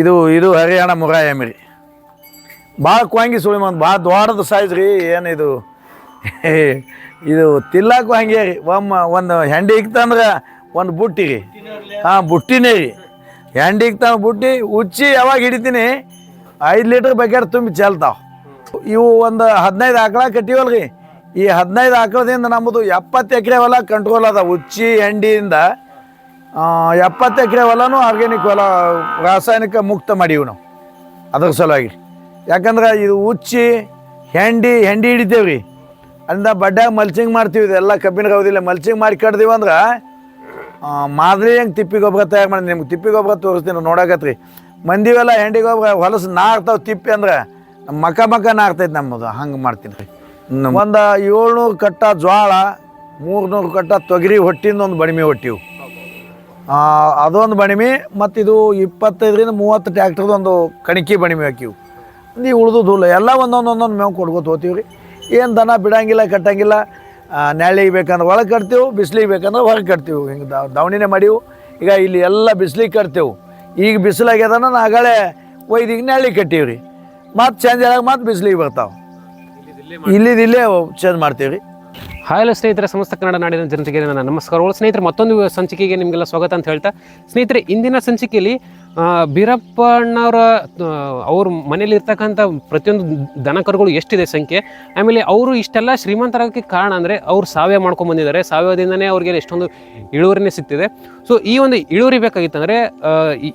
ಇದು ಇದು ಹರಿಯಾಣ ಮುರಾಯ ಮಿರಿ ಭಾಳ ಕ್ವಾಂಗಿ ಸುಳಿ ಮಂದು ಭಾಳ ದೊಡ್ಡದು ಸೈಜ್ ರೀ, ಏನಿದು? ಇದು ತಿಲ್ಲಕ್ಕೂ ಹಂಗೆ ರೀ. ಒಮ್ಮ, ಒಂದು ಹೆಂಡಿ ಇಕ್ತಂದ್ರೆ ಒಂದು ಬುಟ್ಟಿ ರೀ. ಹಾಂ, ಬುಟ್ಟಿನೇ ರೀ. ಹೆಂಡಿ ಇಕ್ತ ಬುಟ್ಟಿ, ಉಚ್ಚಿ ಯಾವಾಗ ಹಿಡಿತೀನಿ, ಐದು ಲೀಟ್ರ್ ಬಕೆಟ್ ತುಂಬಿ ಚೆಲ್ತಾವ. ಇವು ಒಂದು ಹದಿನೈದು ಆಕಳ ಕಟ್ಟಿವಲ್ಲ ರೀ ಈ ಹದಿನೈದು ಆಕಳದಿಂದ ನಮ್ಮದು ಎಪ್ಪತ್ತು ಎಕರೆ ಹೊಲ ಕಂಟ್ರೋಲ್ ಅದ ಉಚ್ಚಿ, ಹೆಂಡಿಯಿಂದ ಎಪ್ಪತ್ತು ಎಕರೆ ಹೊಲನೂ ಆರ್ಗ್ಯಾನಿಕ್ ಹೊಲ ರಾಸಾಯನಿಕ ಮುಕ್ತ ಮಾಡೀವಿ ನಾವು. ಅದ್ರ ಸಲುವಾಗಿ. ಯಾಕಂದ್ರೆ ಇದು ಉಚ್ಚಿ ಹೆಂಡಿ ಹೆಂಡಿ ಹಿಡಿತೇವೆ ರೀ. ಅಲ್ಲಿಂದ ಬಡ್ಡ್ಯಾಗ ಮಲ್ಚಿಂಗ್ ಮಾಡ್ತೀವಿ ಇದೆಲ್ಲ ಕಬ್ಬಿನ ಗೌದಿಲ್ಲ ಮಲ್ಚಿಂಗ್ ಮಾಡಿ ಕಡ್ದೀವಿ ಅಂದ್ರೆ ಮಾದರಿ ಹೆಂಗೆ ತಿಪ್ಪಿ ಗೊಬ್ಬರ ತಯಾರು ಮಾಡಿ ನಿಮ್ಗೆ ತಿಪ್ಪಿ ಗೊಬ್ಬರ ತೋರಿಸ್ತೀನಿ ನೋಡಕತ್ರಿ. ಮಂದಿವೆಲ್ಲ ಹೆಂಡಿ ಗೊಬ್ಬರ ಹೊಲಸು ನಾರ್ತಾವೆ ತಿಪ್ಪಿ ಅಂದ್ರೆ ನಮ್ಮ ಮಕ ಮಕ ನಾರ್ತೈತೆ ನಮ್ಮದು. ಹಂಗೆ ಮಾಡ್ತೀನಿ ರೀ. ಒಂದು ಏಳ್ನೂರು ಕಟ್ಟ ಜೋಳ ಮೂರ್ನೂರು ಕಟ್ಟ ತೊಗರಿ ಹೊಟ್ಟಿಂದ ಒಂದು ಬಡಿಮೆ ಹೊಟ್ಟಿವು. ಅದೊಂದು ಬಣಿಮೆ, ಮತ್ತು ಇದು ಇಪ್ಪತ್ತೈದರಿಂದ ಮೂವತ್ತು ಟ್ಯಾಕ್ಟ್ರದ ಒಂದು ಕಣಿಕೆ ಬಣಿಮೆ ಹಾಕಿವು. ನೀವು ಉಳಿದು ಹುಲ್ಲ ಎಲ್ಲ ಒಂದೊಂದೊಂದೊಂದು ಒಂದೊಂದು ಮೇವು ಕೊಡ್ಕೊತ ಹೋಗ್ತೀವಿ ರೀ. ಏನು ದನ ಬಿಡಂಗಿಲ್ಲ, ಕಟ್ಟಂಗಿಲ್ಲ ನೆಳಿಗೆ ಬೇಕಂದ್ರೆ ಒಳಗೆ ಕಟ್ತೀವಿ, ಬಿಸಿಲಿಗೆ ಬೇಕಂದ್ರೆ ಹೊರಗೆ ಕಟ್ತೀವಿ. ಹಿಂಗೆ ದವಣಿನೇ ಮಾಡೀವು. ಈಗ ಇಲ್ಲಿ ಎಲ್ಲ ಬಿಸಿಲಿಗೆ ಕಟ್ತೇವೆ. ಈಗ ಬಿಸಿಲಾಗ್ಯದನ ನಾಗಳೇ ಒಯ್ದು ಈಗ ನೆಳಿಗೆ ಕಟ್ಟೀವಿ ರೀ ಮತ್ತು ಚೇಂಜ್ ಆದಾಗ ಮತ್ತು ಬಿಸಿಲಿಗೆ ಬರ್ತಾವೆ. ಇಲ್ಲಿದಿಲ್ಲೇ ಇಲ್ಲೇ ಚೇಂಜ್ ಮಾಡ್ತೀವಿ ರೀ ಹಾಯ್ ಸ್ನೇಹಿತರೆ, ಸಮಸ್ತ ಕನ್ನಡ ನಾಡಿನ ಜನತೆಗೆ ನನ್ನ ನಮಸ್ಕಾರಗಳು ಸ್ನೇಹಿತರೆ, ಮತ್ತೊಂದು ಸಂಚಿಕೆಗೆ ನಿಮಗೆಲ್ಲ ಸ್ವಾಗತ ಅಂತ ಹೇಳ್ತಾ, ಸ್ನೇಹಿತರೆ, ಇಂದಿನ ಸಂಚಿಕೆಯಲ್ಲಿ ಆ, ಬೀರಪ್ಪಣ್ಣವರ ಆ, ಅವ್ರ ಮನೇಲಿ ಇರ್ತಕ್ಕಂಥ ಪ್ರತಿಯೊಂದು ದನಕರುಗಳು ಎಷ್ಟಿದೆ ಸಂಖ್ಯೆ? ಆಮೇಲೆ ಅವರು ಇಷ್ಟೆಲ್ಲ ಶ್ರೀಮಂತರಾಗಕ್ಕೆ ಕಾರಣ ಅಂದರೆ ಅವ್ರು ಸಾವಯವ ಮಾಡ್ಕೊಂಡು ಬಂದಿದ್ದಾರೆ. ಸಾವಯವದಿಂದನೇ ಅವ್ರಿಗೆ ಎಷ್ಟೊಂದು ಇಳುವರಿನೇ ಸಿಗ್ತಿದೆ. ಸೊ ಈ ಒಂದು ಇಳುವರಿ ಬೇಕಾಗಿತ್ತಂದರೆ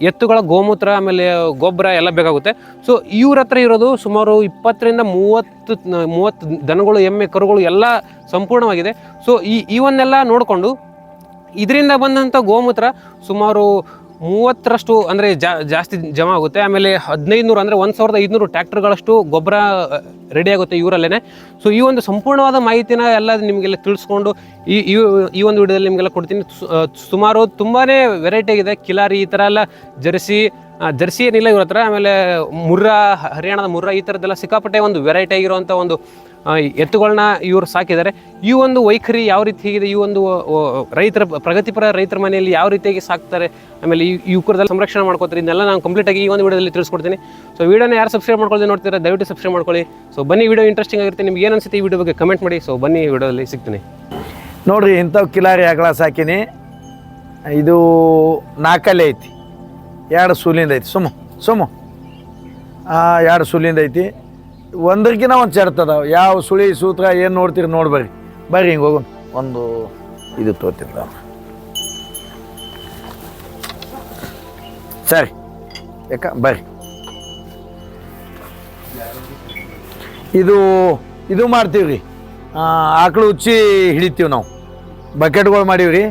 ಎತ್ತುಗಳ ಗೋಮೂತ್ರ ಆಮೇಲೆ ಗೊಬ್ಬರ ಎಲ್ಲ ಬೇಕಾಗುತ್ತೆ. ಸೊ ಇವ್ರ ಹತ್ರ ಇರೋದು ಸುಮಾರು ಇಪ್ಪತ್ತರಿಂದ ಮೂವತ್ತು ಮೂವತ್ತು ದನಗಳು ಎಮ್ಮೆ ಕರುಗಳು ಎಲ್ಲ ಸಂಪೂರ್ಣವಾಗಿದೆ. ಸೊ ಈ ಇವನ್ನೆಲ್ಲ ನೋಡಿಕೊಂಡು ಇದರಿಂದ ಬಂದಂಥ ಗೋಮೂತ್ರ ಸುಮಾರು ಮೂವತ್ತರಷ್ಟು ಅಂದರೆ ಜಾಸ್ತಿ ಜಮಾ ಆಗುತ್ತೆ. ಆಮೇಲೆ ಹದಿನೈದು ನೂರು ಅಂದರೆ ಒಂದು ಸಾವಿರದ ಐದುನೂರು ಟ್ಯಾಕ್ಟರ್ಗಳಷ್ಟು ಗೊಬ್ಬರ ರೆಡಿ ಆಗುತ್ತೆ ಇವರಲ್ಲೇ ಸೊ ಈ ಒಂದು ಸಂಪೂರ್ಣವಾದ ಮಾಹಿತಿನ ಎಲ್ಲ ನಿಮಗೆಲ್ಲ ತಿಳಿಸ್ಕೊಂಡು ಈ ಈ ಒಂದು ವಿಡಿಯೋದಲ್ಲಿ ನಿಮಗೆಲ್ಲ ಕೊಡ್ತೀನಿ. ಸುಮಾರು ತುಂಬಾ ವೆರೈಟಿ ಆಗಿದೆ. ಕಿಲಾರಿ ಈ ಥರ ಎಲ್ಲ ಜರ್ಸಿ ಜರ್ಸಿ ಏನಿಲ್ಲ ಇವ್ರ ಹತ್ರ. ಆಮೇಲೆ ಮುರ್ರಾ, ಹರಿಯಾಣದ ಮುರ್ರಾ ಈ ಥರದ್ದೆಲ್ಲ ಸಿಕ್ಕಾಪಟ್ಟೆ ಒಂದು ವೆರೈಟಿ ಆಗಿರುವಂಥ ಒಂದು ಎತ್ತುಗಳನ್ನ ಇವರು ಸಾಕಿದ್ದಾರೆ. ಈ ಒಂದು ವೈಖರಿ ಯಾವ ರೀತಿ ಹೇಗಿದೆ? ಈ ಒಂದು ರೈತರ ಪ್ರಗತಿಪರ ರೈತರ ಮನೆಯಲ್ಲಿ ಯಾವ ರೀತಿಯಾಗಿ ಸಾಕ್ತಾರೆ? ಆಮೇಲೆ ಈ ಯುವಕರದಲ್ಲಿ ಸಂರಕ್ಷಣೆ ಮಾಡ್ಕೋತಾರೆ. ಇದನ್ನೆಲ್ಲ ನಾನು ಕಂಪ್ಲೀಟಾಗಿ ಈ ಒಂದು ವಿಡಿಯೋದಲ್ಲಿ ತಿಳಿಸ್ಕೊಡ್ತೀನಿ. ಸೊ ವಿಡಿಯೋನ ಯಾರು ಸಬ್ಸ್ಕ್ರೈಬ್ ಮಾಡ್ಕೊಳ್ಳಿ ನೋಡ್ತೀರಾ ದಯವಿಟ್ಟು ಸಬ್ಸ್ಕ್ರೈಬ್ ಮಾಡ್ಕೊಳ್ಳಿ. ಸೊ ಬನ್ನಿ ವಿಡಿಯೋ ಇಂಟ್ರೆಸ್ಟಿಂಗ್ ಆಗಿರುತ್ತೆ. ನಿಮ್ಗೆ ಏನು ಅನಿಸುತ್ತೆ ಈ ವಿಡಿಯೋ ಬಗ್ಗೆ ಕಮೆಂಟ್ ಮಾಡಿ. ಸೊ ಬನ್ನಿ ವಿಡಿಯೋದಲ್ಲಿ ಸಿಗ್ತೀನಿ. ನೋಡಿರಿ, ಇಂಥವು ಕಿಲಾರಿ ಆಕಳ ಸಾಕಿನಿ. ಇದು ನಾಲ್ಕಲ್ಲಿ ಐತಿ. ಎರಡು ಸೂಲಿಂದ ಐತಿ. ಸುಮ್ಮ ಸುಮ್ಮ ಎರಡು ಸೂಲಿಂದ ಐತಿ. ಒಂದಕ್ಕಿಂತ ಒಂದು ಚರ್ತದ ಯಾವ ಸುಳಿ ಸೂತ್ರ ಏನು ನೋಡ್ತೀರಿ ನೋಡಿ ಬರ್ರಿ ಹಿಂಗೆ ಹೋಗೋಣ. ಒಂದು ಇದು ತೋತಿದ್ದ ಸರಿ. ಯಾಕ ಬರ್ರಿ. ಇದು ಇದು ಮಾಡ್ತೀವಿ ರೀ ಆಕಳು ಉಚ್ಚಿ ಹಿಡಿತೀವಿ ನಾವು. ಬಕೆಟ್ಗಳು ಮಾಡೀವಿ ರೀ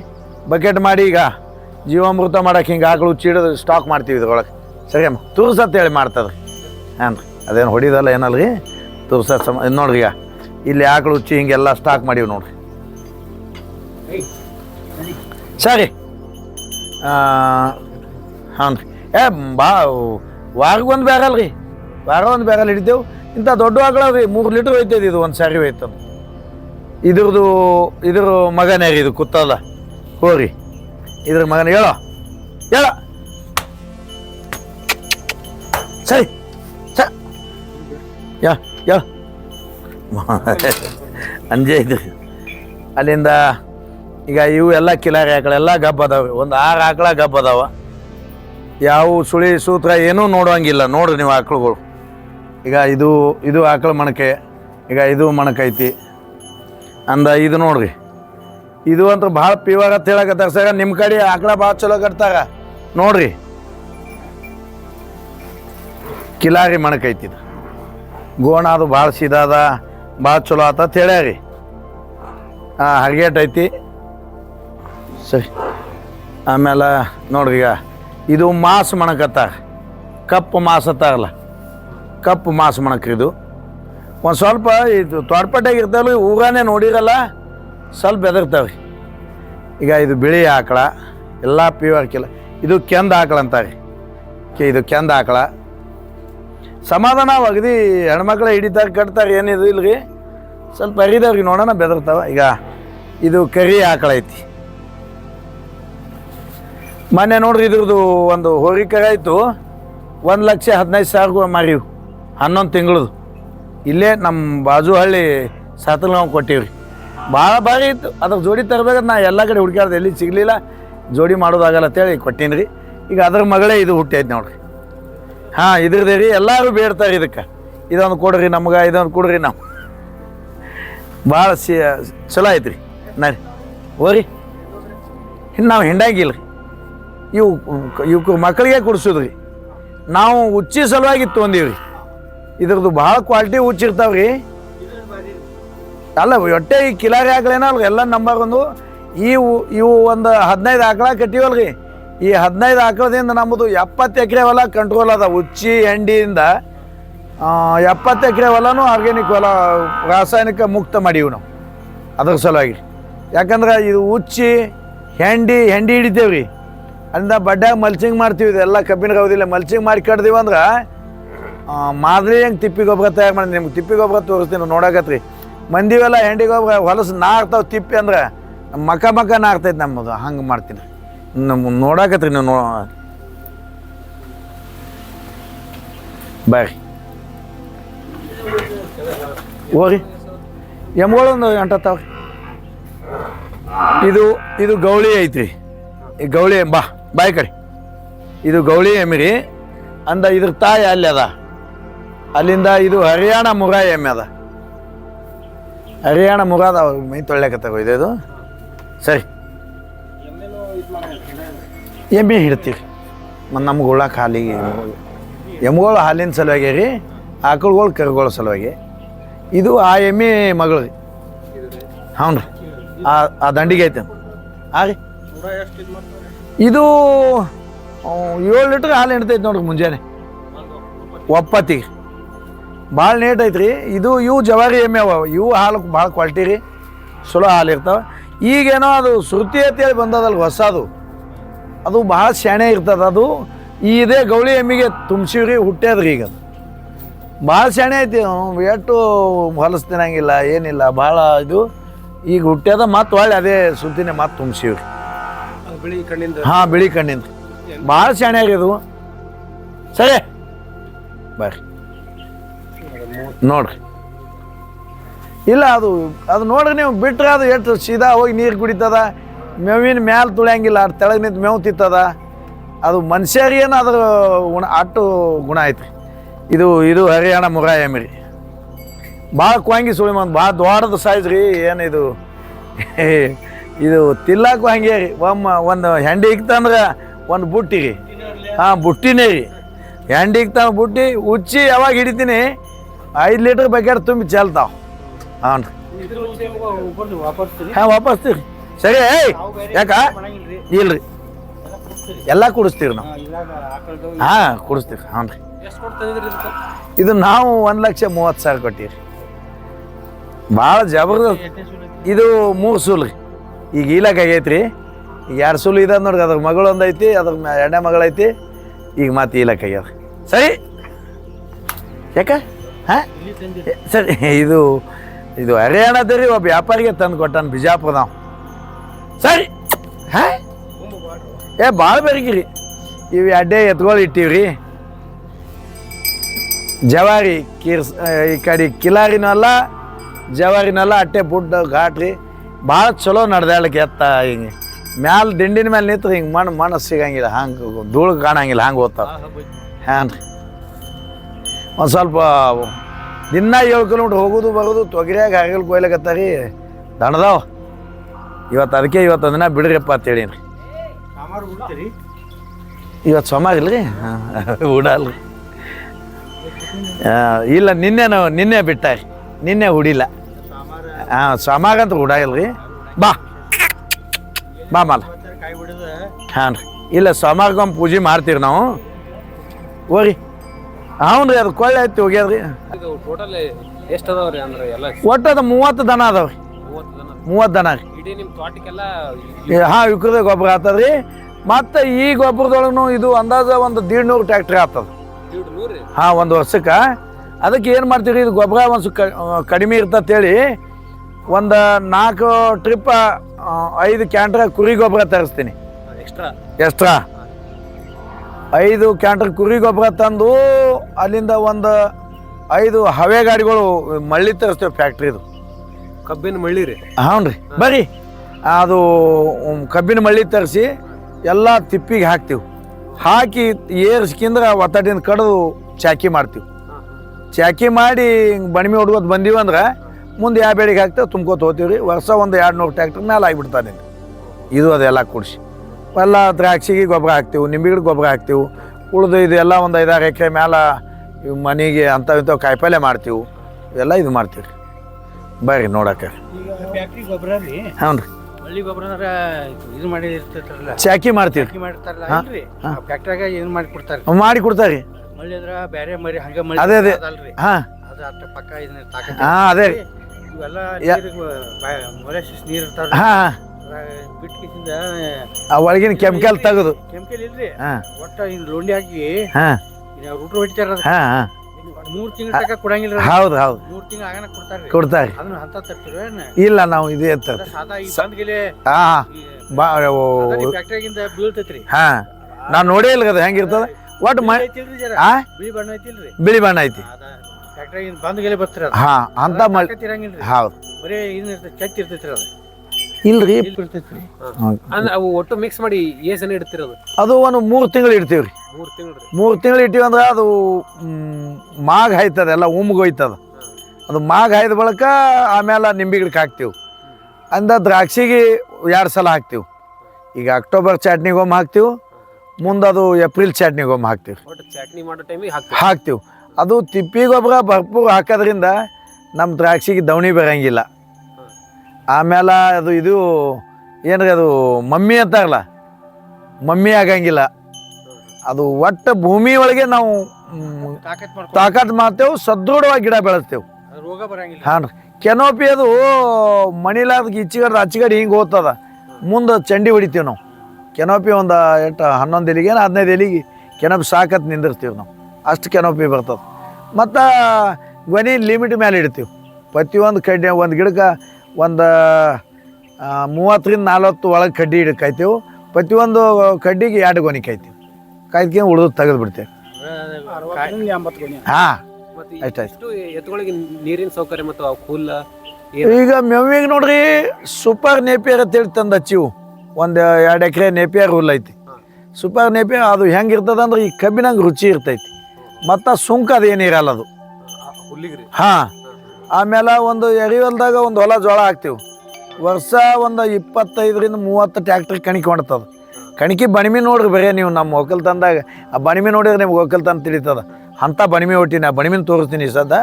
ಬಕೆಟ್ ಮಾಡಿ ಈಗ ಜೀವಾಮೃತ ಮಾಡಕ್ಕೆ ಹಿಂಗೆ ಆಕಳು ಉಚ್ಚಿ ಹಿಡಿದು ಸ್ಟಾಕ್ ಮಾಡ್ತೀವಿ ಇದ್ರೊಳಗೆ. ಸರಿ ಅಮ್ಮ ತೂರ್ಸತ್ತೇಳಿ ಮಾಡ್ತದೆ ಹಾಂ ರೀ ಅದೇನು ಹೊಡಿದಲ್ಲ ಏನಲ್ಲ ರೀ ತುರ್ಸತ್ ಸಮ ನೋಡ್ರಿ ಈಗ. ಇಲ್ಲಿ ಆಕಳು ಉಚ್ಚಿ ಹಿಂಗೆಲ್ಲ ಸ್ಟಾಕ್ ಮಾಡೀವಿ ನೋಡ್ರಿ. ಸರಿ. ಹಾಂ ರೀ ಏ, ಬಾ, ವಾರಕ್ಕೆ ಒಂದು ಬ್ಯಾರಲ್ ರೀ. ವಾರ ಒಂದು ಬ್ಯಾರಲ್ ಹಿಡಿದೇವು. ಇಂಥ ದೊಡ್ಡ ಆಕಳು ರೀ, ಮೂರು ಲೀಟ್ರ್ ಒಯ್ತದೆ ಇದು, ಒಂದು ಸಾರಿ ಒಯ್ತದೆ ಇದ್ರದ್ದು, ಇದ್ರ ಮಗನೇ ರೀ ಇದು ಕುತ್ತಲ್ಲ ಹೋರಿ ಇದ್ರ ಮಗನ, ಹೇಳೋ. ಹೇಳ. ಸರಿ. ಯಾ ಯಾ. ಅಂಜೆ ಇದ್ರಿ ಅಲ್ಲಿಂದ ಈಗ ಇವು ಎಲ್ಲ ಕಿಲಾರಿ ಆಕಳೆಲ್ಲ ಗಬ್ಬ ಅದಾವೆ. ಒಂದು ಆರು ಆಕಳ ಗಬ್ಬ ಯಾವ ಸುಳಿ ಸೂತ್ರ ಏನೂ ನೋಡೋಂಗಿಲ್ಲ. ನೋಡ್ರಿ ನೀವು ಆಕಳುಗಳು. ಈಗ ಇದು ಇದು ಆಕಳ ಮಣಕೆ, ಈಗ ಇದು ಮಣಕೈತಿ. ಅಂದ ಇದು ನೋಡ್ರಿ. ಇದು ಅಂತೂ ಭಾಳ ಪಿವಾಗ ಅಂತ ಹೇಳಕತ್ತಾರ ಸರ್ ನಿಮ್ಮ ಕಡೆ ಆಕಳ ಭಾಳ ಚಲೋ ಕಟ್ತಾರ. ನೋಡ್ರಿ. ಕಿಲಾರಿ ಮಣಕೈತಿ ಇದು. ಗೋಣ ಅದು ಭಾಳ ಸೀದಾದ ಭಾಳ ಚಲೋ ಆತ ಹೇಳ್ಯಾರಿ. ಹಾಂ ಹರ್ಗೇಟ್ ಐತಿ. ಸರಿ. ಆಮೇಲೆ ನೋಡ್ರಿ ಈಗ, ಇದು ಮಾಸ್ ಮಣಕತ್ತಾರ. ಕಪ್ಪು ಮಾಸ್ ಅತ್ತಾರಲ್ಲ ಕಪ್ಪು ಮಾಸ್ ಮಣಕ್ರಿ ಇದು. ಒಂದು ಸ್ವಲ್ಪ ಇದು ತೊಡ್ಪಟ್ಟಾಗಿ ಊಗಾನೇ ನೋಡಿರಲ್ಲ, ಸ್ವಲ್ಪ ಬೆದರ್ತಾವೆ ಈಗ ಇದು ಬಿಳಿ ಆಕಳ, ಎಲ್ಲ ಪ್ಯೂರ್ ಕಿಲ್ಲ ಇದು ಕೆಂದ ಆಕಳ ಅಂತಾರೆ ಇದು ಕೆಂದ ಆಕಳ. ಸಮಾಧಾನ ಅಗದಿ ಹೆಣ್ಮಕ್ಳು ಹಿಡಿತಾರೆ ಕಟ್ತಾರೆ ಏನಿದು ಇಲ್ರಿ? ಸ್ವಲ್ಪ ಹರಿದವ್ರಿಗೆ ನೋಡೋಣ, ಬೆದರ್ತಾವ. ಈಗ ಇದು ಕರಿ ಆಕಳ ಐತಿ. ಮೊನ್ನೆ ನೋಡ್ರಿ ಇದ್ರದ್ದು ಒಂದು ಹೋರಿ ಕರ ಆಯಿತು. ಒಂದು ಲಕ್ಷ ಹದಿನೈದು ಸಾವಿರ ಮಾರಿವು, ಹನ್ನೊಂದು ತಿಂಗಳದು. ಇಲ್ಲೇ ನಮ್ಮ ಬಾಜು ಹಳ್ಳಿ ಸಾತಲ್ ನಾವು ಕೊಟ್ಟೀವಿ ಭಾಳ ಭಾರಿ ಇತ್ತು. ಅದ್ರ ಜೋಡಿ ತರ್ಬೇಕಂತ ನಾ ಎಲ್ಲ ಕಡೆ ಹುಡುಕ್ಯಾಡ್ದೆ, ಎಲ್ಲಿ ಸಿಗಲಿಲ್ಲ. ಜೋಡಿ ಮಾಡೋದಾಗಲ್ಲ ಅಂತೇಳಿ ಕೊಟ್ಟೀನಿ ರೀ ಈಗ ಅದ್ರ ಮಗಳೇ ಇದು ಹುಟ್ಟೈತೆ ನೋಡ್ರಿ. ಹಾಂ ಇದ್ರದೇ ರೀ ಎಲ್ಲರೂ ಬೇಡ್ತಾರೆ ಇದಕ್ಕೆ. ಇದೊಂದು ಕೊಡ್ರಿ ನಮ್ಗೆ, ಇದೊಂದು ಕೊಡ್ರಿ ನಾವು ಭಾಳ ಸಿ ಚಲೋ ಐತ್ರಿ ನಡಿ. ಹೋರಿ. ಇನ್ನು ನಾವು ಹಿಂಡಾಗಿಲ್ರಿ. ರೀ ಇವು ಇವಕ್ಕೆ ಮಕ್ಕಳಿಗೆ ಕೊಡ್ಸೋದು ರೀ ನಾವು ಉಚ್ಚಿ ಸಲುವಾಗಿ ತೊಂದೀವಿ ಇದ್ರದ್ದು ಭಾಳ ಕ್ವಾಲಿಟಿ ಹುಚ್ಚಿರ್ತಾವೆ ರೀ ಅಲ್ಲ, ಒಟ್ಟೆ ಈ ಕಿಲಾರಿ ಆಗ್ಲೇನಲ್ರಿ ಎಲ್ಲ ನಂಬರ್ ಒಂದು. ಇವು ಇವು ಒಂದು ಹದಿನೈದು ಆಕಳ ಕಟ್ಟಿವಲ್ರಿ. ಈ ಹದಿನೈದು ಆಕಳದಿಂದ ನಮ್ಮದು ಎಪ್ಪತ್ತು ಎಕರೆ ಹೊಲ ಕಂಟ್ರೋಲ್ ಅದ ಉಚ್ಚಿ ಹೆಂಡಿಯಿಂದ. ಎಪ್ಪತ್ತು ಎಕರೆ ಹೊಲನೂ ಆರ್ಗ್ಯಾನಿಕ್ ಹೊಲ, ರಾಸಾಯನಿಕ ಮುಕ್ತ ಮಾಡೀವಿ ನಾವು. ಅದ್ರ ಸಲುವಾಗಿ. ಯಾಕಂದ್ರೆ ಇದು ಉಚ್ಚಿ ಹೆಂಡಿ ಹೆಂಡಿ ಹಿಡಿತೇವೆ ರೀ ಅಲ್ಲಿಂದ ಬಡ್ಡ್ಯಾಗ ಮಲ್ಚಿಂಗ್ ಮಾಡ್ತೀವಿ, ಇದೆಲ್ಲ ಕಬ್ಬಿನ ಗೌದಿಲ್ಲ ಮಲ್ಚಿಂಗ್ ಮಾಡಿ ಕಡ್ದೀವಿ ಅಂದ್ರೆ ಮಾದರಿ ಹೆಂಗೆ ತಿಪ್ಪಿ ಗೊಬ್ಬರ ತಯಾರು ಮಾಡಿ, ನಿಮ್ಗೆ ತಿಪ್ಪಿ ಗೊಬ್ಬರ ತೋರಿಸ್ತೀನಿ ನೋಡಕತ್ರಿ. ಮಂದಿವೆಲ್ಲ ಹೆಂಡಿ ಗೊಬ್ಬರ ಹೊಲಸು ನಾರ್ತಾವೆ ತಿಪ್ಪಿ ಅಂದ್ರೆ ಮಕ ಮಕ ನಾರ್ತೈತೆ ನಮ್ಮದು, ಹಂಗೆ ಮಾಡ್ತೀನಿ. ನಮ್ಮ ನೋಡಾಕತ್ರಿ ನೀವು ನೋ ಬರ್ರಿ ಹೋರಿ ಎಮ್ಗಳೊಂದು ಎಂಟತ್ತಾವ. ಇದು ಇದು ಗೌಳಿ ಐತ್ರಿ. ಗೌಳಿ, ಬಾ, ಬಾಯ್ ಕಡೆ. ಇದು ಗೌಳಿ ಎಮ್ಮೆ ರೀ. ಅಂದ ಇದ್ರ ತಾಯಿ ಅಲ್ಲಿ ಅದ. ಅಲ್ಲಿಂದ ಇದು ಹರಿಯಾಣ ಮುರಾ ಎಮ್ಮೆ ಅದ. ಹರಿಯಾಣ ಮುರಾದ ಮೈ ತೊಳ್ಯಾಕತ್ತಾಗ ಇದು. ಸರಿ. ಎಮ್ಮೆ ಹಿಡ್ತೀವಿ ಮತ್ತು ನಮ್ಗೆ ಉಳ್ಳಾಕ ಹಾಲಿಗೆ ಎಮ್ಗಳು ಹಾಲಿನ ಸಲುವಾಗಿ ರೀ, ಆಕಳುಗಳು ಕರುಗಳ ಸಲುವಾಗಿ. ಇದು ಆ ಎಮ್ಮೆ ಮಗಳು ರೀ. ಹ್ಞೂ ರೀ ಆ ಆ ದಂಡಿಗೆ ಐತೆ ಆ ರೀ. ಇದು ಏಳು ಲೀಟ್ರ್ ಹಾಲು ಹಿಡ್ತೈತೆ ನೋಡ್ರಿ ಮುಂಜಾನೆ. ಒಪ್ಪತ್ತಿಗೆ ಭಾಳ ನೀಟ್ ಐತ್ರಿ ಇದು ಇವು ಜವಾರಿ ಎಮ್ಮೆ ಅವ. ಇವು ಹಾಲು ಭಾಳ ಕ್ವಾಲಿಟಿ ರೀ. ಚಲೋ ಹಾಲು ಇರ್ತಾವೆ. ಈಗೇನೋ ಅದು ಶ್ರುತಿ ಅಂತೇಳಿ ಬಂದದಲ್ಲ ಹೊಸದು. ಅದು ಭಾಳ ಶಾಣೆ ಇರ್ತದೆ ಅದು. ಈ ಇದೇ ಗೌಳಿ ಎಮ್ಮಿಗೆ ತುಂಬಿಸಿವ್ರಿ ಹುಟ್ಟ್ಯಾದ್ರಿ ಈಗ ಅದು. ಭಾಳ ಶಾಣೆ ಐತಿ ಎಷ್ಟು ಹೊಲಸು ತಿನ್ನಂಗಿಲ್ಲ ಏನಿಲ್ಲ ಭಾಳ ಇದು. ಈಗ ಹುಟ್ಟ್ಯಾದ ಮತ್ತೆ ಒಳ್ಳೆ ಅದೇ ಸುದ್ದಿನೇ ಮತ್ತೆ ತುಂಬಿಸಿವ್ರಿ. ಬಿಳಿ ಕಣ್ಣಿಂದ. ಹಾಂ ಬಿಳಿ ಕಣ್ಣಿಂದ. ಭಾಳ ಶಾಣೆ ಇದು ಸರಿ ಬರ್ರಿ. ನೋಡ್ರಿ. ಇಲ್ಲ ಅದು ಅದು ನೋಡ್ರಿ ನೀವು ಬಿಟ್ರೆ ಅದು ಎಷ್ಟು ಸೀದಾ ಹೋಗಿ ನೀರು ಕುಡಿತದ. ಮೇವಿನ ಮ್ಯಾಲ ತುಳಿಯಂಗಿಲ್ಲ ಅದು ತೆಳಗೆ ನಿಂತು ಮೇವು ತಿತ್ತದ. ಅದು ಮನುಷ್ಯರಿಗೇನು ಅದ್ರ ಗುಣ ಅಟ್ಟು ಗುಣ ಐತ್ರಿ. ಇದು ಇದು ಹರಿಯಾಣ ಮುರ ರೀ. ಭಾಳ ಕ್ವಾಂಗಿ ಸುಳಿ ಮಂದ್ ಭಾಳ ದೊಡ್ಡದು ಸೈಜ್ ರೀ ಏನಿದು ಇದು. ತಿಲ್ಲಕ್ಕೂ ಹಂಗೆ ರೀ ಒಮ್ಮ ಒಂದು ಹೆಂಡಿ ಇಕ್ತಂದ್ರೆ ಒಂದು ಬುಟ್ಟಿ ರೀ. ಹಾಂ ಬುಟ್ಟಿನೇ ರೀ. ಹೆಂಡಿ ಇಕ್ತ ಬುಟ್ಟಿ ಉಚ್ಚಿ ಯಾವಾಗ ಹಿಡಿತೀನಿ ಐದು ಲೀಟ್ರ್ ಬಕೆಟ್ ತುಂಬಿ ಚೆಲ್ತಾವ. ಹಾಂ ರೀ ಹಾಂ ವಾಪಸ್ ರೀ. ಸರಿ ಏಯ್ ಯಾಕ? ಇಲ್ರಿ ಎಲ್ಲ ಕುಡಿಸ್ತೀವಿ ನಾವು. ಹಾ ಕುಡಿಸ್ತೀವಿ. ಹಾಂ ರೀ. ಇದು ನಾವು ಒಂದು ಲಕ್ಷ ಮೂವತ್ತು ಸಾವಿರ ಕೊಟ್ಟಿರಿ ಭಾಳ ಜಬರ್ದಸ್ತ್. ಇದು ಮೂರು ಸೂಲ್ ರೀ. ಈಗ ಈಲಕ್ ಆಗೈತ್ರಿ. ಈಗ ಎರಡು ಸೂಲು ಇದೆ ನೋಡ್ರಿ ಅದ್ರ ಮಗಳು ಒಂದೈತಿ ಐತಿ ಅದ್ರ ಎಣ್ಣೆ ಎರಡನೇ ಮಗಳು ಐತಿ. ಈಗ ಮತ್ತೆ ಈಲಕ್ ಆಗ್ಯದ ಸರಿ? ಯಾಕ? ಹಾಂ? ಸರಿ ಇದು ಇದು ಹರಿಯಾಣದ ರೀ ಒಬ್ಬ ವ್ಯಾಪಾರಿಗೆ ತಂದು ಕೊಟ್ಟಾನ ಬಿಜಾಪುರದವ. ಸರಿ. ಏ ಭಾಳ ಬೆರಗಿರಿ. ಇವು ಅಡ್ಡೆ ಎತ್ಗಳು ಇಟ್ಟಿವ್ರಿ. ಜವಾರಿ ಕೀರ್ಸ್ ಈ ಕಡೆ ಕಿಲಾರಿನಲ್ಲ, ಜವಾರಿನಲ್ಲ ಅಟ್ಟೆ ಬುಡ್ಡ ಘಾಟ್ ರೀ ಭಾಳ ಚಲೋ ನಡ್ದಾಳಕ್ಕೆ ಎತ್ತ ಹಿಂಗೆ. ಮ್ಯಾಲ ದಿಂಡಿನ ಮೇಲೆ ನಿಂತು ಹಿಂಗೆ ಮಣ್ಣು ಮಣ್ಣು ಸಿಗಂಗಿಲ್ಲ, ಹಂಗೆ ಧೂಳು ಕಾಣಂಗಿಲ್ಲ, ಹಂಗೆ ಓದ್ತಾವ ಹಾಂ ರೀ. ಒಂದು ಸ್ವಲ್ಪ ದಿನ ಏಳು ಕಿಲೋಮೀಟ್ರ್ ಹೋಗೋದು ಬರೋದು ತೊಗರಿಯಾಗ ಹರಗಲ್ ಕೊಯ್ಲಕತ್ತ ರೀ. ದಣದಾವ. ಇವತ್ತು ಅದಕ್ಕೆ ಇವತ್ತು ಅದನ್ನ ಬಿಡ್ರಿಪ್ಪ ಅಂತೇಳಿ ರೀ ಇವತ್ತು ಸೋಮಾರ ಇಲ್ರಿ? ಆ, ಇಲ್ಲ ನಿನ್ನೆನು ನಿನ್ನೆ ಬಿಟ್ಟ ನಿನ್ನೆ ಹುಡಿಲ್ಲ ಹಾಂ ಸೋಮಾರ ಅಂತ ಉಡಾಗಿಲ್ಲ ರೀ ಬಾ. ಬಾ ಮಾಲ. ಹಾಂ ರೀ. ಇಲ್ಲ ಸೋಮಾರ್ಗೊಮ್ಮೆ ಪೂಜೆ ಮಾಡ್ತೀವಿ ನಾವು. ಹೋಗಿ ಹ್ಞೂ ರೀ ಅದು ಕೊಳ್ಳೆ ಐತಿ ಹೋಗ್ಯಾದ್ರಿ. ಇದು ಟೋಟಲ್ ಎಷ್ಟು ಅದಾವ್ರಿ ಅಂದ್ರೆ ಎಲ್ಲ? ಒಟ್ಟು ಅದು ಮೂವತ್ತು ದನ ಅದಾವ ರೀ ಮೂವತ್ತು ದನ ಇಡೀ ನಿಮ್ಮ ತೋಟಕ್ಕೆಲ್ಲ ಹಾಂ ಗೊಬ್ಬರ ಆಗ್ತದ ರೀ. ಮತ್ತು ಈ ಗೊಬ್ಬರದೊಳಗೂ ಇದು ಅಂದಾಜು ಒಂದು ದೀಡ್ ನೂರು ಟ್ಯಾಕ್ಟ್ರಿ ಆಗ್ತದೆ ಹಾಂ ಒಂದು ವರ್ಷಕ್ಕೆ. ಅದಕ್ಕೆ ಏನು ಮಾಡ್ತೀವಿ ಇದು ಗೊಬ್ಬರ ಒಂದು ಕಡಿಮೆ ಇರ್ತಂತೇಳಿ ಒಂದು ನಾಲ್ಕು ಟ್ರಿಪ್ ಐದು ಕ್ಯಾಂಟ್ರ ಕುರಿ ಗೊಬ್ಬರ ತರಿಸ್ತೀನಿ. ಎಕ್ಸ್ಟ್ರಾ? ಎಕ್ಸ್ಟ್ರಾ? ಐದು ಕ್ಯಾಂಟರ್ ಕುರಿ ಗೊಬ್ಬರ ತಂದು ಅಲ್ಲಿಂದ ಒಂದು ಐದು ಹವೆ ಗಾಡಿಗಳು ಮಳ್ಳಿ ತರಿಸ್ತೇವೆ ಫ್ಯಾಕ್ಟ್ರಿದು ಕಬ್ಬಿನ ಮಳ್ಳಿ ರೀ. ಹ್ಞೂ ರೀ ಬರ್ರಿ. ಅದು ಉಮ್, ಕಬ್ಬಿನ ಮಳ್ಳಿ ತರಿಸಿ ಎಲ್ಲ ತಿಪ್ಪಿಗೆ ಹಾಕ್ತೀವಿ. ಹಾಕಿ ಏರ್ಸ್ಕಿಂದ್ರೆ ಒತ್ತಡಿನ ಕಡ್ದು ಚಾಕಿ ಮಾಡ್ತೀವಿ. ಚಾಕಿ ಮಾಡಿ ಹಿಂಗೆ ಬಣಿಮೆ ಹೊಡ್ಕೋತ ಬಂದೀವಿ ಅಂದ್ರೆ ಮುಂದೆ ಯಾವ ಬೆಳಿಗ್ಗೆ ಹಾಕ್ತೇವೆ ತುಂಬ್ಕೋತ ಹೋಗ್ತೀವಿ ರೀ. ವರ್ಷ ಒಂದು ಎರಡು ನೂರು ಟ್ಯಾಕ್ಟ್ರ್ ಮೇಲೆ ಆಗಿಬಿಡ್ತಾನೆ ಇದು ಅದೆಲ್ಲ ಕೂಡಿಸಿ. ಎಲ್ಲ ದ್ರಾಕ್ಷಿಗೆ ಗೊಬ್ಬರ ಹಾಕ್ತೀವಿ ನಿಂಬೆ ಗಿಡ ಗೊಬ್ಬರ ಹಾಕ್ತೀವಿ. ಉಳಿದು ಇದೆಲ್ಲ ಒಂದು ಐದಾರು ಎಕರೆ ಮೇಲೆ ಮನೆಗೆ ಅಂಥವು ಇಂಥವು ಕಾಯಿಪಲ್ಯ ಮಾಡ್ತೀವಿ. ಎಲ್ಲ ಇದು ಮಾಡ್ತೀವಿ ರೀ. ಬರ್ರಿ ನೋಡಕ್ಕೆ. ಫ್ಯಾಕ್ಟ್ರಿ ಗೊಬ್ಬರ ರೀ ಹ್ಞೂ ರೀ ಹಳ್ಳಿ ಗೊಬ್ಬರ ಅಂದ್ರೆ ಇದು ಮಾಡಿ ಇರ್ತೈತ್ರಲ್ಲ ಚಾಕಿ ಮಾಡ್ತೀವಿ. ಹಾಕಿ ಮಾಡಿರ್ತಾರಲ್ಲ ಅಲ್ರಿ. ಫ್ಯಾಕ್ಟ್ರಿಯಾಗ ಏನು ಮಾಡಿ ಕೊಡ್ತಾರೆ ಮಾಡಿ ಕೊಡ್ತಾರೆ ಮಳ್ಳಿ ಅಂದ್ರೆ ಬೇರೆ ಮರಿ ಹಂಗೆ ಮಳಿ ಅದೇ, ಅದೇ. ಅದಲ್ರಿ. ಹಾಂ. ಅದು ಅಷ್ಟ ಪಕ್ಕ ಇದನ್ನ ತಾಕತ್ ಹಾಂ ಅದೇ ರೀ. ಇವೆಲ್ಲ ಮೊಲೆಸಿಸ್ ನೀರು ಇರ್ತಾವ ಹಾಂ ಬಿಟ್ಕಿಸಿಂದ ಆ ಒಳಗಿನ ಕೆಮಿಕಲ್ ತೆಗೆದು. ಕೆಮಿಕಲ್ ಇಲ್ರಿ. ಹಾಂ. ಒಟ್ಟು ಹಿಂಗ್ ಲೋಂಡಿ ಹಾಕಿ ಹಾಂ. ರೂಟ್ರು ಹೊಡಿತಾರ. ಹಾಂ ಹಾಂ. ಮೂರ್ ತಿಂಗಳ ತನಕ ಕೊಡಂಗಿಲ್ಲ ಹೌದು ಹೌದು. ಮೂರ್ ತಿಂಗಳ ಆಗನ ಕೊಡ್ತಾರೆ ಕೊಡ್ತಾರೆ. ಅದನ್ನ ಅಂತ ತರ್ತೀರೇನ್ ಇಲ್ಲ ನಾವು ಇದೇ ಇರ್ತದೆ ಸಾದಾ ಈ ಬಂದ್ಗಿಲೆ ಹಾಂ ಬಾ ಓ, ಫ್ಯಾಕ್ಟ್ರಿಯಾಗಿಂದ ಬೀಳ್ತೈತ್ರಿ. ಹಾ. ನಾನು ನೋಡೇ ಇಲ್ಲ ಅದು ಹೆಂಗಿರ್ತದ. ಒಟ್ಟು ಬಿಳಿ ಬಣ್ಣ ಐತಿಲ್ರಿ. ಬಿಳಿ ಬಣ್ಣ ಐತಿ. ಫ್ಯಾಕ್ಟ್ರಿಯಾಗಿಂದ ಬಂದ್ಗೆಲೆ ಬರ್ತೀರ ಹಾಂ ಅಂತ ಮಾಡಿ ಹೌದು. ಬರೀ ಇನ್ ಇರ್ತೈತಿ ಕೆಟ್ಟ ಇರ್ತೈತ್ರಿ ಅದು. ಇಲ್ರಿ? ಇರ್ತೈತ್ರಿ ಅಂದ್ರೆ ಅವು ಒಟ್ಟು ಮಿಕ್ಸ್ ಮಾಡಿ ಏಸನ ಇಡ್ತಿರೋದು? ಅದು ಒಂದು ಮೂರು ತಿಂಗಳು ಇಡ್ತೀವ್ರಿ. ಮೂರು ತಿಂಗಳು ರೀ. ಮೂರು ತಿಂಗಳು ಇಟ್ಟಿವಿ ಅಂದ್ರೆ ಅದು ಮ್, ಮಾಗ್ ಹಾಯ್ತದೆ ಎಲ್ಲ ಉಮ್ಗೆ ಹೋಯ್ತದ. ಅದು ಮಾಗ್ ಹಾಯ್ದ ಬಳಿಕ ಆಮೇಲೆ ನಿಂಬೆ ಗಿಡಕ್ಕೆ ಹಾಕ್ತೀವಿ. ಅಂದ ದ್ರಾಕ್ಷಿಗೆ ಎರಡು ಸಲ ಹಾಕ್ತೀವಿ. ಈಗ ಅಕ್ಟೋಬರ್ ಚಾಟ್ನಿಗೆ ಒಮ್ಮೆ ಹಾಕ್ತೀವಿ ಮುಂದೆ ಅದು ಏಪ್ರಿಲ್ ಚಾಟ್ನಿಗೆ ಒಮ್ಮೆ ಹಾಕ್ತೀವಿ. ಒಟ್ಟು ಚಟ್ನಿ ಮಾಡೋ ಟೈಮಿಗೆ ಹಾಕ್ತೀವಿ. ಹಾಕ್ತೀವಿ. ಅದು ತಿಪ್ಪಿ ಗೊಬ್ಬರ ಭರ್ಪೂರ್ ಹಾಕೋದ್ರಿಂದ ನಮ್ಮ ದ್ರಾಕ್ಷಿಗೆ ದವಣಿ ಬರಂಗಿಲ್ಲ. ಆಮೇಲೆ ಅದು ಇದು ಏನ್ರಿ ಅದು ಮಮ್ಮಿ ಅಂತಾರಲ್ಲ ಮಮ್ಮಿ ಆಗಂಗಿಲ್ಲ. ಅದು ಒಟ್ಟು ಭೂಮಿ ಒಳಗೆ ನಾವು ತಾಕತ್ ಮಾಡ್ತೇವೆ ಸದೃಢವಾಗಿ ಗಿಡ ಬೆಳೆಸ್ತೇವೆ. ಹಾಂ ರೀ. ಕೆನೋಪಿ ಅದು ಮಣಿಲಾರ್ದ ಈಚಿಗಡೆ ಆಚಿಗಡೆ ಹಿಂಗೆ ಹೋಗ್ತದ. ಮುಂದೆ ಚಂಡಿ ಹೊಡಿತೀವಿ ನಾವು. ಕೆನೋಪಿ ಒಂದು ಎಷ್ಟು ಹನ್ನೊಂದು ಎಲಿಗೆ ಹದಿನೈದು ಎಲಿಗೆ ಕೆನೋಪಿ ಸಾಕತ್ ನಿಂದಿರ್ತೀವಿ ನಾವು. ಅಷ್ಟು ಕೆನೋಪಿ ಬರ್ತದೆ. ಮತ್ತು ಗೊನೆ ಲಿಮಿಟ್ ಮೇಲೆ ಇಡ್ತೀವಿ. ಪ್ರತಿಯೊಂದು ಕಡ್ಡಿ ಒಂದು ಗಿಡಕ್ಕೆ ಒಂದು ಮೂವತ್ತರಿಂದ ನಲ್ವತ್ತು ಒಳಗೆ ಕಡ್ಡಿ ಹಿಡಿದು ಕಾಯ್ತೀವಿ ಪ್ರತಿಯೊಂದು ಕಡ್ಡಿಗೆ ಎರಡು ಗೊನೆ ಕಾಯ್ತೀವಿ ಕಾಯ್ದ್ಕೊಂಡು ಉಳಿದು ತೆಗೆದು ಬಿಡ್ತೇವೆ ಹಾಂ. ಎತ್ತುಗಳಿಗೆ ನೀರಿನ ಸೌಕರ್ಯ ಮತ್ತು ಹುಲ್ಲ ಈಗ ಮೇವಿಗೆ ನೋಡ್ರಿ ಸೂಪರ್ ನೇಪಿಯರ್ ಅಂತೇಳಿ ತಂದು ಹಚ್ಚಿವು. ಒಂದು ಎರಡು ಎಕರೆ ನೇಪಿಯರ್ ಹುಲ್ಲು ಐತಿ. ಸೂಪರ್ ನೇಪಿಯರ್ ಅದು ಹೆಂಗೆ ಇರ್ತದ ಅಂದ್ರೆ ಈ ಕಬ್ಬಿನಂಗೆ ರುಚಿ ಇರ್ತೈತಿ. ಮತ್ತು ಸುಂಕ ಅದೇನಿರಲ್ಲ ಏನು ಇರಲ್ಲ ಅದು. ಹಾಂ. ಆಮೇಲೆ ಒಂದು ಎರಿ ಹೊಲ್ದಾಗ ಒಂದು ಹೊಲ ಜೋಳ ಹಾಕ್ತೀವಿ. ವರ್ಷ ಒಂದು ಇಪ್ಪತ್ತೈದರಿಂದ ಮೂವತ್ತು ಟ್ಯಾಕ್ಟ್ರಿ ಕಣಿಕೆ ಹೊಣ್ತದ ಕಣಿಕೆ ಬಣಿಮೆ ನೋಡ್ರಿ ಬರೀ ನೀವು ನಮ್ಮ ಒಕ್ಕಲ್ತನದಾಗ ಆ ಬಣಿಮೆ ನೋಡಿದ್ರೆ ನಿಮ್ಗೆ ಒಕ್ಕಲ್ತನ ತಿಳಿತದ. ಅಂಥ ಬಣಿಮೆ ಹೊಟ್ಟಿನ ಆ ಬಣಿಮೆನ ತೋರಿಸ್ತೀನಿ ಸದ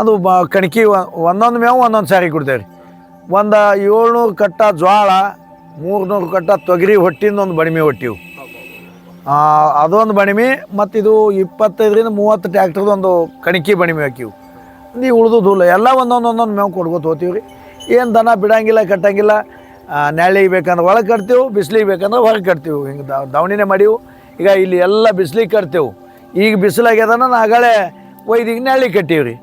ಅದು ಬ ಕಣಿಕೆ ಒಂದೊಂದು ಮೇವು ಒಂದೊಂದು ಸಾರಿ ಕೊಡ್ತೇವೆ ರೀ ಒಂದು ಏಳ್ನೂರು ಕಟ್ಟ ಜೋಳ ಮೂರ್ನೂರು ಕಟ್ಟ ತೊಗರಿ ಹೊಟ್ಟಿಂದ ಒಂದು ಬಣಿಮೆ ಹೊಟ್ಟಿವು ಅದೊಂದು ಬಣಿಮೆ ಮತ್ತು ಇದು ಇಪ್ಪತ್ತೈದರಿಂದ ಮೂವತ್ತು ಟ್ಯಾಕ್ಟ್ರದೊಂದು ಕಣಿಕೆ ಬಣಿಮೆ ಹಾಕಿವು. ನೀವು ಉಳಿದುದಿಲ್ಲ ಎಲ್ಲ ಒಂದೊಂದೊಂದೊಂದು ಒಂದೊಂದು ಮೇವು ಕೊಡ್ಕೊತ ಹೋಗ್ತೀವಿ ರೀ ಏನು ದನ ಬಿಡಂಗಿಲ್ಲ ಕಟ್ಟಂಗಿಲ್ಲ ನ್ಯಾಳಿಗೆ ಬೇಕಂದ್ರೆ ಒಳಗೆ ಕಟ್ತೀವಿ ಬಿಸಿಲಿಗೆ ಬೇಕಂದ್ರೆ ಹೊರಗೆ ಕಟ್ತೀವಿ. ಹಿಂಗೆ ದವಣಿನೇ ಮಾಡೀವು. ಈಗ ಇಲ್ಲಿ ಎಲ್ಲ ಬಿಸಿಲಿಗೆ ಕಟ್ತೇವೆ. ಈಗ ಬಿಸಿಲಾಗ್ಯದನ ನಾಗಳೆ ಒಯ್ದು ಈಗ ನೆರಳಿಗೆ ಕಟ್ಟೀವಿ ರೀ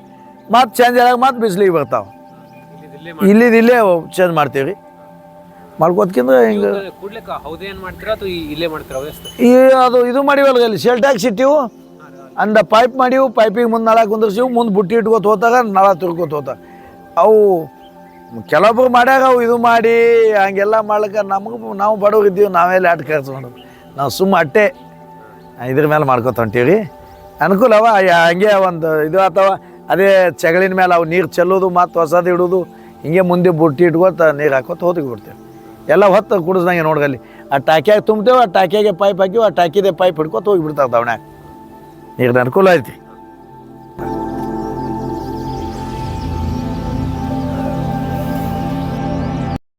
ಮತ್ತು ಚೇಂಜ್ ಆದಾಗ ಮತ್ತು ಬಿಸಿಲಿಗೆ ಬರ್ತಾವೆ. ಇಲ್ಲಿ ಇಲ್ಲೇ ಚೇಂಜ್ ಮಾಡ್ತೀವಿ ರೀ ಮಾಡ್ಕೋದ್ಕಿಂತ ಹಿಂಗೆ ಇಲ್ಲೇ ಈ ಅದು ಇದು ಮಾಡಿವಲ್ಲ ಅಲ್ಲಿ ಶೆಲ್ಟ್ಯಾಗ ಸಿಟ್ಟಿವು. ಅಂದ ಪೈಪ್ ಮಾಡಿವು ಪೈಪಿಗೆ ಮುಂದೆ ನಳ ಕುಂದ್ರಸಿವು ಮುಂದೆ ಬುಟ್ಟಿ ಇಟ್ಕೋತ ಹೋತಾಗ, ನಳ ತಿರ್ಕೋತ ಹೋತ ಅವು ಕೆಲವೊಬ್ರು ಮಾಡ್ಯಾಗ ಅವು ಇದು ಮಾಡಿ, ಹಂಗೆಲ್ಲ ಮಾಡ್ಲಿಕ್ಕೆ ನಮಗೂ, ನಾವು ಬಡವರಿದ್ದೀವಿ ನಾವೇ ನಾವೆಲ್ಲ ಆಟ ಮಾಡೋದು? ನಾವು ಸುಮ್ಮ ಅಟ್ಟೆ ಇದ್ರ ಮೇಲೆ ಮಾಡ್ಕೊತ ಅನುಕೂಲವ ಯಾ- ಹಂಗೆ ಒಂದು ಇದು ಅಥವಾ ಅದೇ ಚಗಳಿನ ಮೇಲೆ ಅವು ನೀರು ಚೆಲ್ಲೋದು, ಮತ್ತು ಹೊಸದು ಇಡೋದು, ಹಿಂಗೆ ಮುಂದೆ ಬುಟ್ಟಿ ಇಟ್ಕೊತ ನೀರು ಹಾಕೋತ ಹೋಗಿ ಬಿಡ್ತೇವೆ. ಎಲ್ಲ ಹೊತ್ತು ಕುಡಿಸ್ದಂಗೆ ನೋಡ್ಗಲ್ಲಿ. ಆ ಟಾಕಿಯಾಗ ತುಂಬ್ತೇವೆ, ಆ ಟಾಕಿಯಾಗೆ ಪೈಪ್ ಹಾಕಿವು ಆ ಟಾಕಿದೆ ಪೈಪ್ ಹಿಡ್ಕೊತ ಹೋಗಿ ಬಿಡ್ತಾವೆ ದವಣ್ಯಾಗ ನೀರಿನ ಅನುಕೂಲ ಐತಿ.